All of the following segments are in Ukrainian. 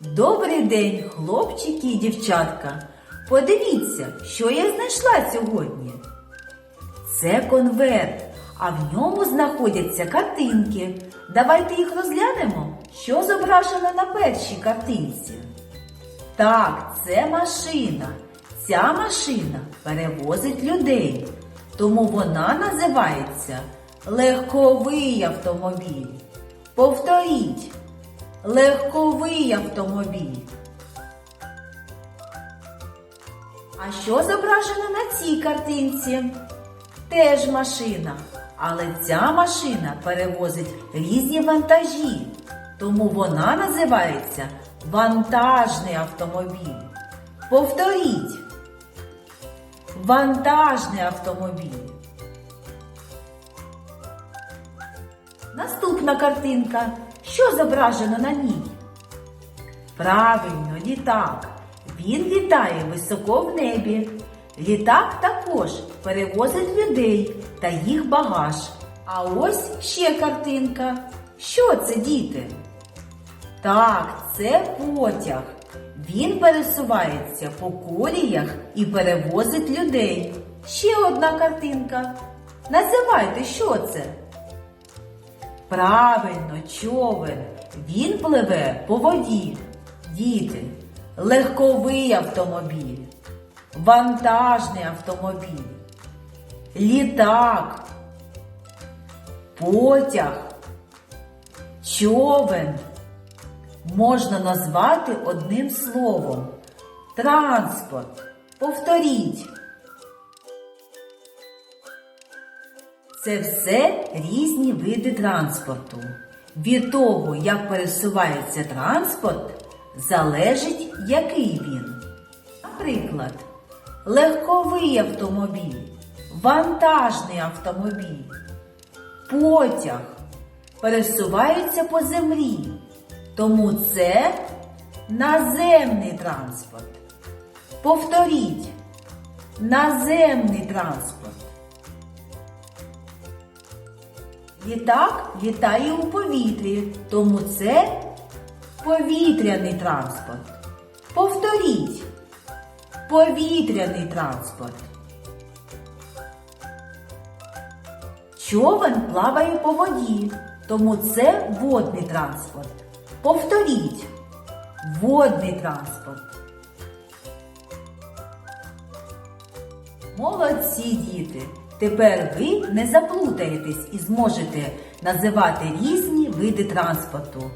Добрий день, хлопчики і дівчатка. Подивіться, що я знайшла сьогодні. Це конверт, а в ньому знаходяться картинки. Давайте їх розглянемо, що зображено на першій картинці. Так, це машина. Ця машина перевозить людей, тому вона називається легковий автомобіль. Повторіть, легковий автомобіль. А що зображено на цій картинці? Теж машина, але ця машина перевозить різні вантажі, тому вона називається вантажний автомобіль. Повторіть. Вантажний автомобіль. Наступна картинка. Що зображено на ній? Правильно, літак. Він літає високо в небі. Літак також перевозить людей та їх багаж. А ось ще картинка. Що це, діти? Так, це потяг. Він пересувається по коліях і перевозить людей. Ще одна картинка. Називайте, що це? Правильно, човен. Він пливе по воді. Діти, легковий автомобіль, вантажний автомобіль, літак, потяг, човен можна назвати одним словом. Транспорт. Повторіть. Це все різні види транспорту. Від того, як пересувається транспорт, залежить, який він. Наприклад, легковий автомобіль, вантажний автомобіль, потяг пересуваються по землі, тому це наземний транспорт. Повторіть, наземний транспорт. Літак літає у повітрі, тому це повітряний транспорт. Повторіть. Повітряний транспорт. Човен плаває по воді, тому це водний транспорт. Повторіть. Водний транспорт. Молодці діти! Тепер ви не заплутаєтесь і зможете називати різні види транспорту.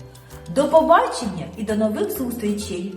До побачення і до нових зустрічей!